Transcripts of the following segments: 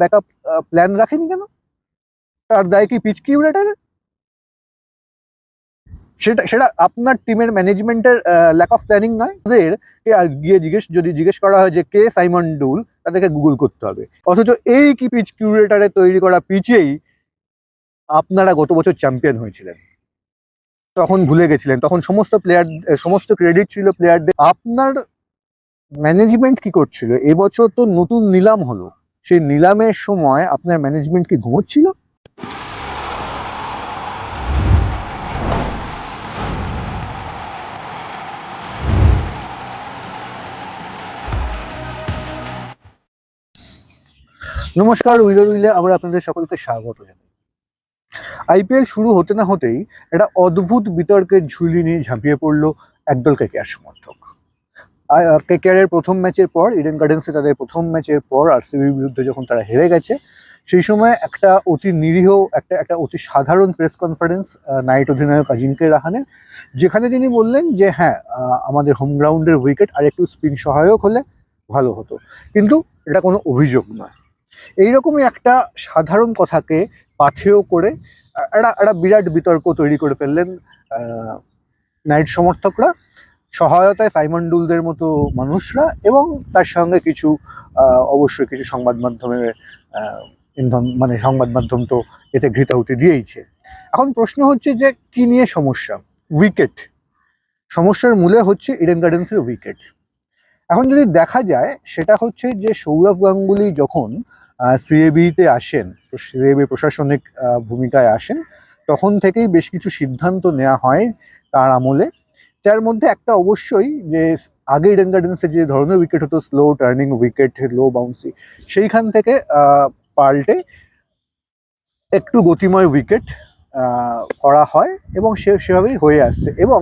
Backup plan রাখেনি কেন? তার দায় কি পিচ কিউরেটারের সেটা সেটা আপনার টিমের ম্যানেজমেন্টের ল্যাক অফ প্ল্যানিং নয়। তাদের গিয়ে জিজ্ঞেস, যদি জিজ্ঞেস করা হয় যে কে সাইমন ডুল, তাদেরকে গুগল করতে হবে। অথচ এই কি পিচ কিউরেটারে তৈরি করা পিচেই আপনারা গত বছর চ্যাম্পিয়ন হয়েছিলেন। তখন ভুলে গেছিলেন। তখন সমস্ত প্লেয়ার সমস্ত ক্রেডিট ছিল প্লেয়ারদের আপনার ম্যানেজমেন্ট কি করছিল? এবছর তো নতুন নিলাম হলো। সেই নিলামের সময় আপনার ম্যানেজমেন্ট কি ঘুমোচ্ছিল? নমস্কার উইলার উইলে আমরা আপনাদের সকলকে স্বাগত জানাই। আইপিএল শুরু হতে না হতেই একটা অদ্ভুত বিতর্কের ঝুলি নিয়ে ঝাঁপিয়ে পড়ল একদল কেকেআর সমর্থক। কেকেআরের প্রথম ম্যাচের পর ইডেন গার্ডেন্সে তাদের প্রথম ম্যাচের পর আর আরসিবির বিরুদ্ধে যখন তারা হেরে গেছে, সেই সময় একটা অতি নিরীহ, একটা একটা অতি সাধারণ প্রেস কনফারেন্স নাইট অধিনায়ক আজিঙ্কে রাহানের, যেখানে তিনি বললেন যে হ্যাঁ আমাদের হোম গ্রাউন্ডের উইকেট আর একটু স্পিন সহায়ক হলে ভালো হতো। কিন্তু এটা কোনো অভিযোগ নয়। এইরকমই একটা সাধারণ কথাকে পাথেয় করে একটা একটা বিরাট বিতর্ক তৈরি করে ফেললেন নাইট সমর্থকরা। সহায়তায় সাইমন ডুলদের মতো মানুষরা এবং তার সঙ্গে কিছু অবশ্যই কিছু সংবাদ মাধ্যমের ইন্ধন মানে সংবাদ মাধ্যম তো এতে ঘৃতাহুতি দিয়েইছে। এখন প্রশ্ন হচ্ছে যে কি নিয়ে সমস্যা? উইকেট। সমস্যার মূলে হচ্ছে ইডেন গার্ডেন্সের উইকেট। এখন যদি দেখা যায়, সেটা হচ্ছে যে সৌরভ গাঙ্গুলি যখন সিএবিতে আসেন, সিএবি প্রশাসনিক ভূমিকায় আসেন, তখন থেকেই বেশ কিছু সিদ্ধান্ত নেওয়া হয় তার আমলে। যার মধ্যে একটা অবশ্যই যে আগে ইডেন গার্ডেন্সে যে ধরনের উইকেট হতো slow turning wicket low bouncy সেইখান থেকে পাল্টে একটু গতিময় উইকেট করা হয় এবং সে, সেভাবেই হয়ে আসছে। এবং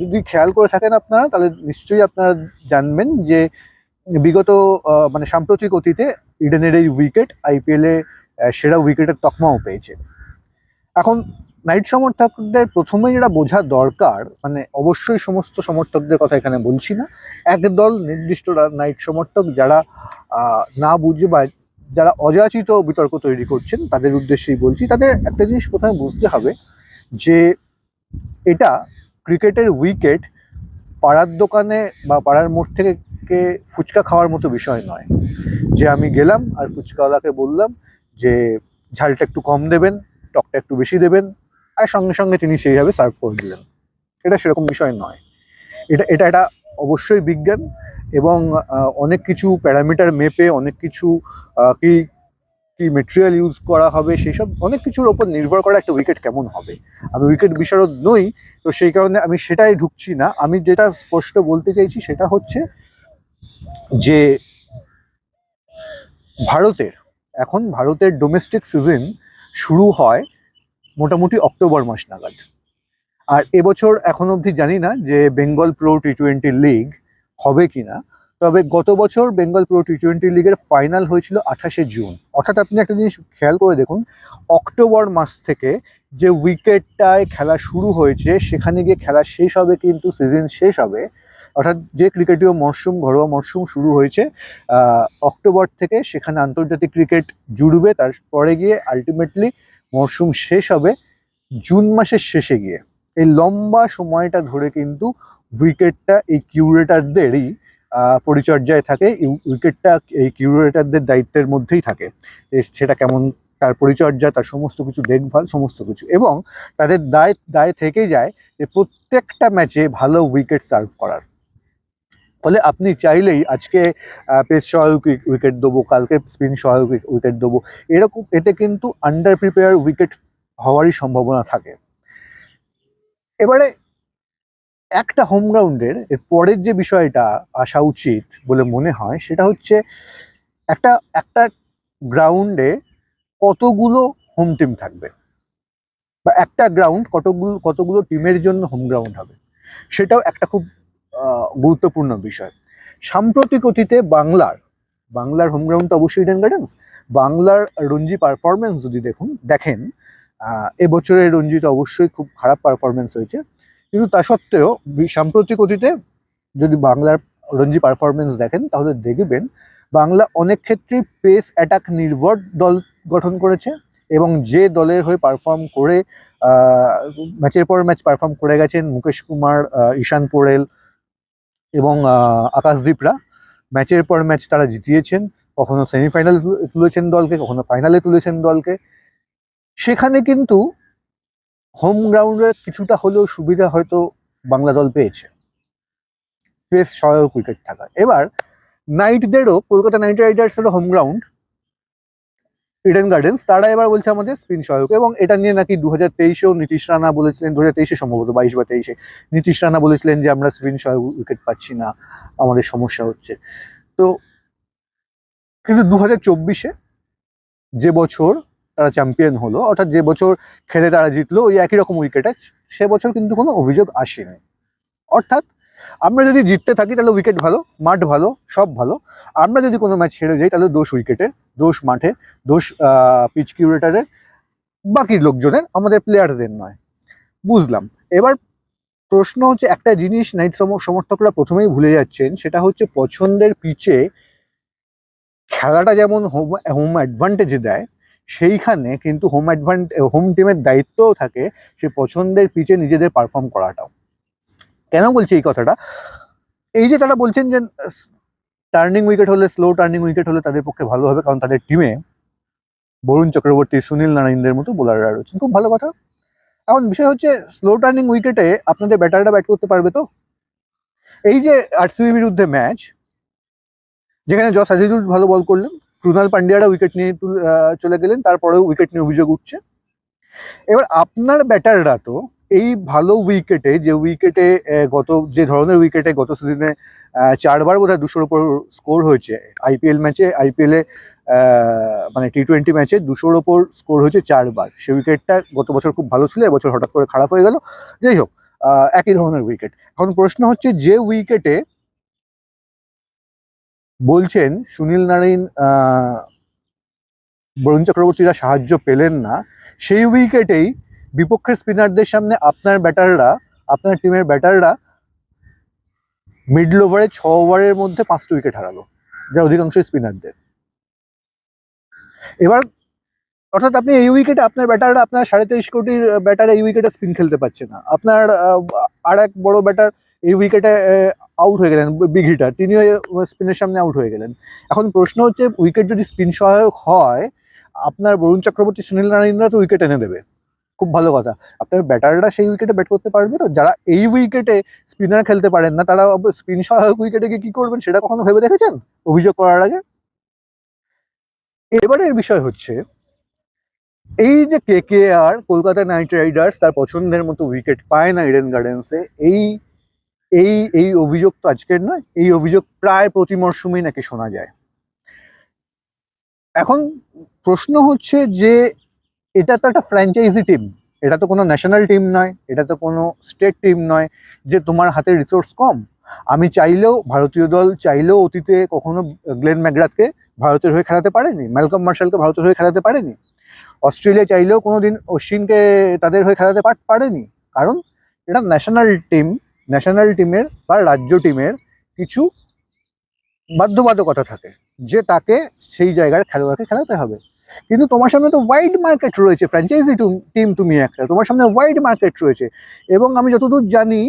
যদি খেয়াল করে থাকেন আপনারা, তাহলে নিশ্চয়ই আপনারা জানবেন যে বিগত মানে সাম্প্রতিক অতীতে ইডেনের এই উইকেট আইপিএলে সেরা উইকেটের তকমাও পেয়েছে। এখন নাইট সমর্থকদের প্রথমে যেটা বোঝা দরকার মানে অবশ্যই সমস্ত সমর্থকদের কথা এখানে বলছি না একদল নির্দিষ্ট নাইট সমর্থক যারা না বুঝে বা যারা অযাচিত বিতর্ক তৈরি করছেন, তাদের উদ্দেশ্যেই বলছি। তাদের একটা জিনিস প্রথমে বুঝতে হবে যে এটা ক্রিকেটের উইকেট পাড়ার দোকানে বা পাড়ার মোড় থেকে ফুচকা খাওয়ার মতো বিষয় নয়। যে আমি গেলাম আর ফুচকাওয়ালাকে বললাম যে ঝালটা একটু কম দেবেন, টকটা একটু বেশি দেবেন আর সঙ্গে সঙ্গে তিনি সেইভাবে সার্ভ করে দিলেন। এটা সেরকম বিষয় নয়। এটা এটা এটা অবশ্যই বিজ্ঞান এবং অনেক কিছু প্যারামিটার মেপে, অনেক কিছু কি কি মেটেরিয়াল ইউজ করা হবে সেই সব অনেক কিছুর ওপর নির্ভর করা একটা উইকেট কেমন হবে। আমি উইকেট বিশারদ নই, তো সেই কারণে আমি সেটাই ঢুকছি না। আমি যেটা স্পষ্ট বলতে চাইছি সেটা হচ্ছে যে ভারতের, এখন ভারতের ডোমেস্টিক সিজন শুরু হয় মোটামুটি অক্টোবর মাস নাগাদ। আর এবছর এখন অবধি জানি না যে Bengal pro T twenty league হবে কিনা, তবে গত বছর বেঙ্গল প্রো টি টোয়েন্টি লিগের ফাইনাল হয়েছিল আঠাশে জুন। অর্থাৎ আপনি একটা জিনিস খেয়াল করে দেখুন, অক্টোবর মাস থেকে যে উইকেটটায় খেলা শুরু হয়েছে, সেখানে গিয়ে খেলা শেষ হবে কিন্তু সিজন শেষ হবে, অর্থাৎ যে ক্রিকেটীয় মরশুম, ঘরোয়া মরশুম শুরু হয়েছে অক্টোবর থেকে সেখানে আন্তর্জাতিক ক্রিকেট জুড়বে, তারপরে গিয়ে আলটিমেটলি মরশুম শেষ হবে জুন মাসের শেষে গিয়ে। এই লম্বা সময়টা ধরে কিন্তু উইকেটটা এই কিউরেটারদেরই পরিচর্যায় থাকে। উইকেটটা এই কিউরেটারদের দায়িত্বের মধ্যেই থাকে। সেটা কেমন, তার পরিচর্যা, তার সমস্ত কিছু দেখভাল, সমস্ত কিছু। এবং তাদের দায় দায় থেকে যায় যে প্রত্যেকটা ম্যাচে ভালো উইকেট সার্ভ করার। ফলে আপনি চাইলেই আজকে পেস সহায়ক উইকেট দেবো, কালকে স্পিন সহায়ক উইকেট দেবো, এরকম, এতে কিন্তু আন্ডার প্রিপেয়ার উইকেট হওয়ারই সম্ভাবনা থাকে। এবারে একটা হোম গ্রাউন্ডের এর পরের যে বিষয়টা আসা উচিত বলে মনে হয়, সেটা হচ্ছে একটা একটা গ্রাউন্ডে কতগুলো হোম টিম থাকবে? বা একটা গ্রাউন্ড কতগুলো কতগুলো টিমের জন্য হোম গ্রাউন্ড হবে? সেটাও একটা খুব গুরুত্বপূর্ণ বিষয়। সাম্প্রতিক অতীতে বাংলার বাংলার হোম গ্রাউন্ড তো অবশ্যই ইডেন গার্ডেন্স বাংলার রঞ্জি পারফরমেন্স যদি দেখুন, দেখেন এবছরের রঞ্জিতে অবশ্যই খুব খারাপ পারফরমেন্স হয়েছে। কিন্তু তা সত্ত্বেও সাম্প্রতিক অতীতে যদি বাংলার রঞ্জি পারফরমেন্স দেখেন, তাহলে দেখবেন বাংলা অনেক ক্ষেত্রেই পেস অ্যাটাক নির্ভর দল গঠন করেছে এবং যে দলের হয়ে পারফর্ম করে ম্যাচের পর ম্যাচ পারফর্ম করে গেছেন মুকেশ কুমার ঈশান পোরেল এবং আকাশদ্বীপরা ম্যাচের পর ম্যাচ তারা জিতিয়েছেন। কখনো সেমিফাইনাল তুলেছেন দলকে, কখনো ফাইনালে তুলেছেন দলকে। সেখানে কিন্তু হোম গ্রাউন্ডে কিছুটা হলেও সুবিধা হয়তো বাংলা দল পেয়েছে। বেশ সহায়ক উইকেট থাকা এবার নাইটদেরও, কলকাতা নাইট রাইডার্সেরও হোম গ্রাউন্ড ইডেন গার্ডেন্স তারা এবার বলছে আমাদের স্পিন সহায়ক। এবং এটা নিয়ে নাকি দু হাজার তেইশেও নীতিশ রানা বলেছিলেন দু হাজার তেইশে সম্ভবত বাইশ বা তেইশে। নীতিশ রানা বলেছিলেন যে, আমরা স্পিন সহায়ক উইকেট পাচ্ছি না, আমাদের সমস্যা হচ্ছে। তো কিন্তু দু হাজার চব্বিশে যে বছর তারা চ্যাম্পিয়ন হলো, অর্থাৎ যে বছর খেলে তারা জিতলো, ওই একই রকম উইকেটে সে বছর কিন্তু কোনো অভিযোগ আসেনি। অর্থাৎ আমরা যদি জিততে থাকি, তাহলে উইকেট ভালো, মাঠ ভালো, সব ভালো। আমরা যদি কোনো ম্যাচ হেরে যাই, তাহলে দোষ উইকেটের দোষ মাঠে দোষ পিচ কিউরেটারের বাকি লোকজনের, আমাদের প্লেয়ারদের নয়। বুঝলাম। এবার প্রশ্ন হচ্ছে, একটা জিনিস নাইট সমর্থকরা প্রথমেই ভুলে যাচ্ছেন, সেটা হচ্ছে পছন্দের পিচে খেলাটা যেমন হোম হোম অ্যাডভান্টেজ দেয়, সেইখানে কিন্তু হোম অ্যাডভান্ট হোম টিমের দায়িত্বও থাকে, সে পছন্দের পিচে নিজেদের পারফর্ম করাটাও। কেন বলছি এই কথাটা? এই যে তারা বলছেন যে টার্নিং উইকেট হলে স্লো টার্নিং উইকেট হলে তাদের পক্ষে ভালো হবে, কারণ তাদের টিমে বরুণ চক্রবর্তী, সুনীল নারায়ণদের মতো বোলাররা রয়েছেন। খুব ভালো কথা। এখন বিষয় হচ্ছে স্লো টার্নিং উইকেটে আপনাদের ব্যাটাররা ব্যাট করতে পারবে তো? এই যে আরসিবি বিরুদ্ধে ম্যাচ যেখানে জস আজিজুল ভালো বল করলেন কৃণাল পান্ডিয়ারা উইকেট নিয়ে চলে গেলেন, তারপরেও উইকেট নিয়ে অভিযোগ উঠছে। এবার আপনার ব্যাটাররা তো এই ভালো উইকেটে, যে উইকেটে গত, যে ধরনের উইকেটে গত সিজনে চারবার বোধহয় দুশোর উপর স্কোর হয়েছে। আইপিএল ম্যাচে আইপিএলে মানে টি টোয়েন্টি ম্যাচে দুশোর ওপর স্কোর হয়েছে চারবার। সেই উইকেটটা গত বছর খুব ভালো ছিল, এবছর হঠাৎ করে খারাপ হয়ে গেল। যাই হোক একই ধরনের উইকেট। এখন প্রশ্ন হচ্ছে, যে উইকেটে বলছেন সুনীল নারায়ণ বরুণ চক্রবর্তীরা সাহায্য পেলেন না, সেই উইকেটেই বিপক্ষের স্পিনারদের সামনে আপনার ব্যাটাররা, আপনার টিমের ব্যাটাররা মিডল ওভারে ছ ওভারের মধ্যে পাঁচটা উইকেট হারালো, যা অধিকাংশ স্পিনারদের। এবার, অর্থাৎ আপনি এই উইকেটে আপনার ব্যাটাররা, আপনার সাড়ে তেইশ কোটির ব্যাটার এই উইকেটে স্পিন খেলতে পারছে না। আপনার আর এক বড় ব্যাটার এই উইকেটে আউট হয়ে গেলেন বিগ হিটার তিনিও স্পিনের সামনে আউট হয়ে গেলেন। এখন প্রশ্ন হচ্ছে উইকেট যদি স্পিন সহায়ক হয়, আপনার বরুণ চক্রবর্তী, সুনীল নারায়ণরা তো উইকেট এনে দেবে। খুব ভালো কথা। আপনার ব্যাটাররা সেই উইকেটে ব্যাট করতে পারবে তো? যারা এই উইকেটে স্পিনার খেলতে পারেন না, তারা স্পিন সহায়ক উইকেটে গিয়ে কি করবেন সেটা কখনো ভেবে দেখেছেন? অভিযোগ করার আগে? এবারের বিষয় হচ্ছে, এই যে K K R Kolkata Knight Riders তার পছন্দের মতো উইকেট পায় না ইডেন গার্ডেন্সে এই এই এই অভিযোগ তো আজকের নয়, এই অভিযোগ প্রায় প্রতি মরশুমেই নাকি শোনা যায়। এখন প্রশ্ন হচ্ছে যে এটা তো একটা ফ্র্যাঞ্চাইজি টিম এটা তো কোনো ন্যাশনাল টিম নয়, এটা তো কোনো স্টেট টিম নয় যে তোমার হাতে রিসোর্স কম। আমি চাইলেও ভারতীয় দল চাইলেও অতীতে কখনো গ্লেন ম্যাকগ্রাথকে ভারতের হয়ে খেলাতে পারেনি, ম্যালকম মার্শালকে ভারতের হয়ে খেলাতে পারেনি। অস্ট্রেলিয়া চাইলেও কোনোদিন অশ্বিনকে তাদের হয়ে খেলাতে পারেনি। কারণ এটা ন্যাশনাল টিম ন্যাশনাল টিমের বা রাজ্য টিমের কিছু বাধ্যবাধকতা থাকে যে তাকে সেই জায়গার খেলোয়াড়কে খেলাতে হবে। কিন্তু তোমার সামনে তো ওয়াইড মার্কেট রয়েছে ফ্র্যাঞ্চাইজি টিম তুমি একটা, তোমার সামনে ওয়াইড মার্কেট রয়েছে। এবং আমি যতদূর জানি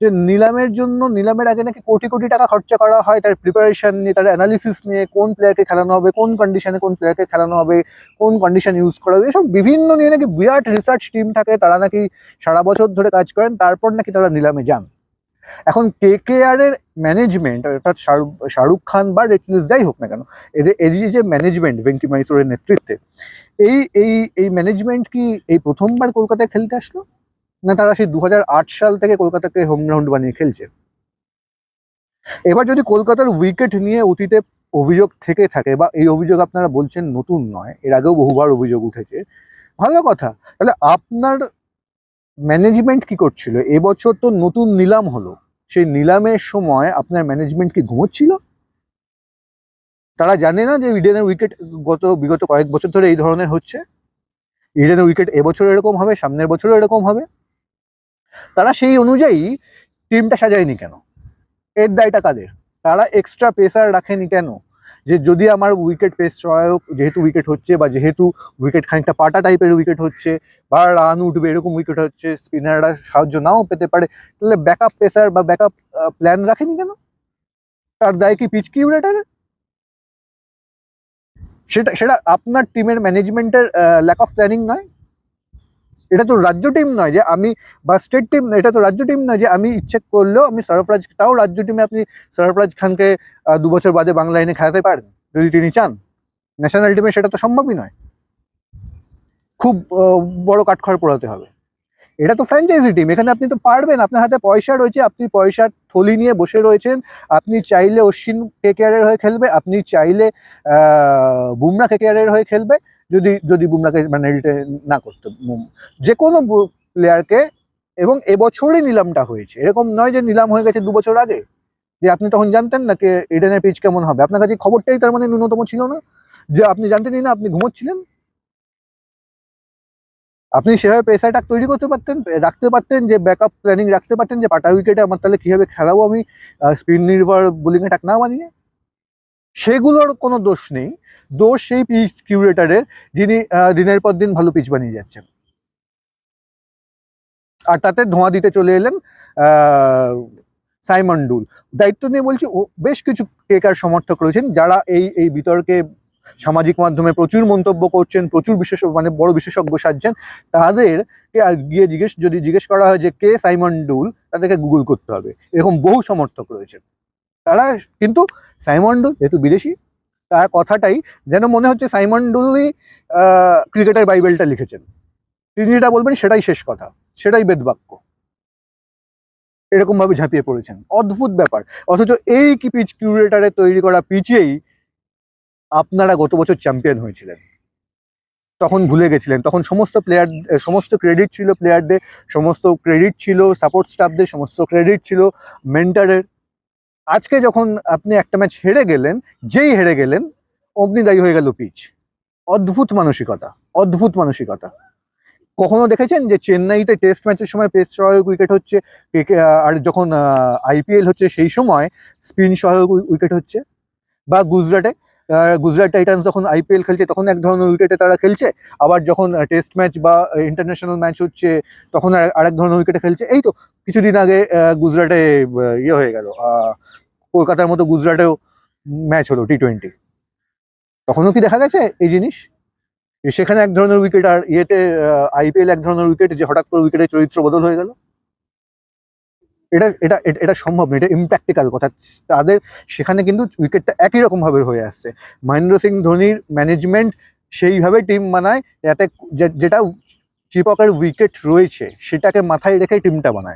যে নিলামের জন্য, নিলামের আগে নাকি কোটি কোটি টাকা খরচা করা হয়, তার প্রিপারেশন নিয়ে, তার অ্যানালিসিস নিয়ে, কোন প্লেয়ারকে খেলানো হবে, কোন কন্ডিশনে কোন প্লেয়ারকে খেলানো হবে, কোন কন্ডিশন ইউজ করা হবে, এসব বিভিন্ন নিয়ে নাকি বিরাট রিসার্চ টিম থাকে, তারা নাকি সারা বছর ধরে কাজ করেন, তারপর নাকি তারা নিলামে যান। এখন কে কে আর এর ম্যানেজমেন্ট অর্থাৎ শাহরুখ শাহরুখ খান বা রেটলিস যাই হোক না কেন, এদের এই যে ম্যানেজমেন্ট ভেঙ্কি মাইসোরের নেতৃত্বে, এই এই এই ম্যানেজমেন্ট কি এই প্রথমবার কলকাতায় খেলতে আসলো? না তারা সেই দু হাজার আট সাল থেকে কলকাতাকে হোম গ্রাউন্ড বানিয়ে খেলছে? এবার যদি কলকাতার উইকেট নিয়ে অতীতে অভিযোগ থেকে থাকে, বা এই অভিযোগ আপনারা বলছেন নতুন নয়, এর আগেও বহুবার অভিযোগ উঠেছে, ভালো কথা। তাহলে আপনার ম্যানেজমেন্ট কি করছিল? এবছর তো নতুন নিলাম হলো। সেই নিলামের সময় আপনার ম্যানেজমেন্ট কি ঘুমোচ্ছিল? তারা জানে না যে ইডেনের উইকেট গত বিগত কয়েক বছর ধরে এই ধরনের হচ্ছে। ইডেনের উইকেট এবছর এরকম হবে, সামনের বছরও এরকম হবে। তারা সেই অনুযায়ী টিমটা সাজায়নি কেন? এর দায়টা কাদের? তারা এক্সট্রা পেসার রাখেনি কেন? যে যদি আমার উইকেট পেস সহায়ক যেহেতু উইকেট হচ্ছে বা যেহেতু উইকেট খানিকটা পাটা টাইপের উইকেট হচ্ছে বা রান উঠবে, এরকম উইকেট হচ্ছে স্পিনাররা সাহায্য নাও পেতে পারে, তাহলে ব্যাকআপ পেসার বা ব্যাকআপ প্ল্যান রাখেনি কেন? তার দায় কি পিচ কিউরেটার সেটা সেটা আপনার টিমের ম্যানেজমেন্টের ল্যাক অফ প্ল্যানিং নয়? এটা তো রাজ্য টিম নয় যে আমি বা স্টেট টিম এটা তো রাজ্য টিম নয় যে আমি ইচ্ছে করলেও আমি সরফরাজ, তাও রাজ্য টিমে আপনি সরফরাজ খানকে দু বছর বাদে বাংলা লাইনে খেলাতে পারেন, যদি তিনি চান। ন্যাশনাল টিমে সেটা তো সম্ভবই নয়। খুব বড় কাঠখড় পোড়াতে হবে। এটা তো ফ্র্যাঞ্চাইজি টিম এখানে আপনি তো পারবেন, আপনার হাতে পয়সা রয়েছে, আপনি পয়সার থলি নিয়ে বসে রয়েছেন, আপনি চাইলে অশ্বিন কেকেআরের হয়ে খেলবে, আপনি চাইলে বুমরা কেকেআরের হয়ে খেলবে যদি যদি বুমরাকে মানে retain না করতে যে কোনো প্লেয়ারকে এবং এবছরই নিলামটা হয়েছে। এরকম নয় যে নিলাম হয়ে গেছে দু বছর আগে। যে আপনি তখন জানতেন না কে এডেনের পিচ কেমন হবে। আপনার কাছে খবরটাই তার মানে ন্যূনতম ছিল না। যে আপনি জানতেনই না, আপনি ঘুমোচ্ছিলেন। আপনি সেভাবে পেশাটা তৈরি করতে পারতেন রাখতে পারতেন, যে ব্যাকআপ প্ল্যানিং রাখতে পারতেন, যে পাটা উইকেটে আমার তাহলে কীভাবে খেলাবো আমি স্পিন নির্ভর বোলিং অ্যাটাক না বানিয়ে সেগুলোর কোনো দোষ নেই। দোষ সেই পিচ কিউরেটারের যিনি দিনের পর দিন ভালো পিচ বানিয়ে যাচ্ছেন। আর তাতে ধোঁয়া দিতে চলে এলেন সাইমন ডুল। দায়িত্ব নিয়ে বলছি, ও বেশ কিছু টেকার সমর্থক রয়েছেন, যারা এই এই বিতর্কে সামাজিক মাধ্যমে প্রচুর মন্তব্য করছেন, প্রচুর বিশেষ মানে বড় বিশেষজ্ঞ সাজছেন, তাদেরকে আর গিয়ে জিজ্ঞেস, যদি জিজ্ঞেস করা হয় যে কে সাইমন ডুল, তাদেরকে গুগল করতে হবে। এরকম বহু সমর্থক রয়েছেন। তারা কিন্তু সাইমন ডুল যেহেতু বিদেশি, তার কথাটাই যেন মনে হচ্ছে সাইমন ডুলই ক্রিকেটের বাইবেলটা লিখেছেন। তিনি যেটা বলবেন সেটাই শেষ কথা, সেটাই বেদবাক্য। এরকমভাবে ঝাঁপিয়ে পড়েছেন। অদ্ভুত ব্যাপার। অথচ এই কি পিচ কিউরেটারে তৈরি করা পিচেই আপনারা গত বছর চ্যাম্পিয়ন হয়েছিলেন। তখন ভুলে গেছিলেন। তখন সমস্ত প্লেয়ার, সমস্ত ক্রেডিট ছিল প্লেয়ারদের, সমস্ত ক্রেডিট ছিল সাপোর্ট স্টাফদের, সমস্ত ক্রেডিট ছিল মেন্টারের। আজকে যখন আপনি একটা ম্যাচ হেরে গেলেন, যেই হেরে গেলেন, অগ্নিদায়ী হয়ে গেল পিচ। অদ্ভুত মানসিকতা অদ্ভুত মানসিকতা। কখনো দেখেছেন যে চেন্নাইতে টেস্ট ম্যাচের সময় পেস সহায়ক উইকেট হচ্ছে? আর যখন আইপিএল হচ্ছে সেই সময় স্পিন সহায়ক উইকেট হচ্ছে? বা গুজরাটে গুজরাট টাইটান্স যখন আইপিএল খেলছে, তখন এক ধরনের উইকেটে তারা খেলছে। আবার যখন টেস্ট ম্যাচ বা ইন্টারন্যাশনাল ম্যাচ হচ্ছে, তখন আর- আরেক ধরনের উইকেটে খেলছে। এই তো, কিছুদিন আগে গুজরাটে ইয়ে হয়ে গেল। কলকাতার মতো গুজরাটেও ম্যাচ হলো টি টোয়েন্টি তখনও কি দেখা গেছে এই জিনিস? সেখানে এক ধরনের উইকেট, আর ইয়েতে আইপিএল এক ধরনের উইকেট, যে হঠাৎ করে উইকেটের চরিত্র বদল হয়ে গেল। এটা এটা, এটা- সম্ভব না এটা ইম্প্র্যাকটিক্যাল কথা। তাদের সেখানে কিন্তু উইকেটটা একই রকমভাবে হয়ে আসছে। মহেন্দ্র সিং ধোনির ম্যানেজমেন্ট সেইভাবে টিম বানায়, যাতে যেটা চিপকের উইকেট রয়েছে, সেটাকে মাথায় রেখে টিমটা বানায়।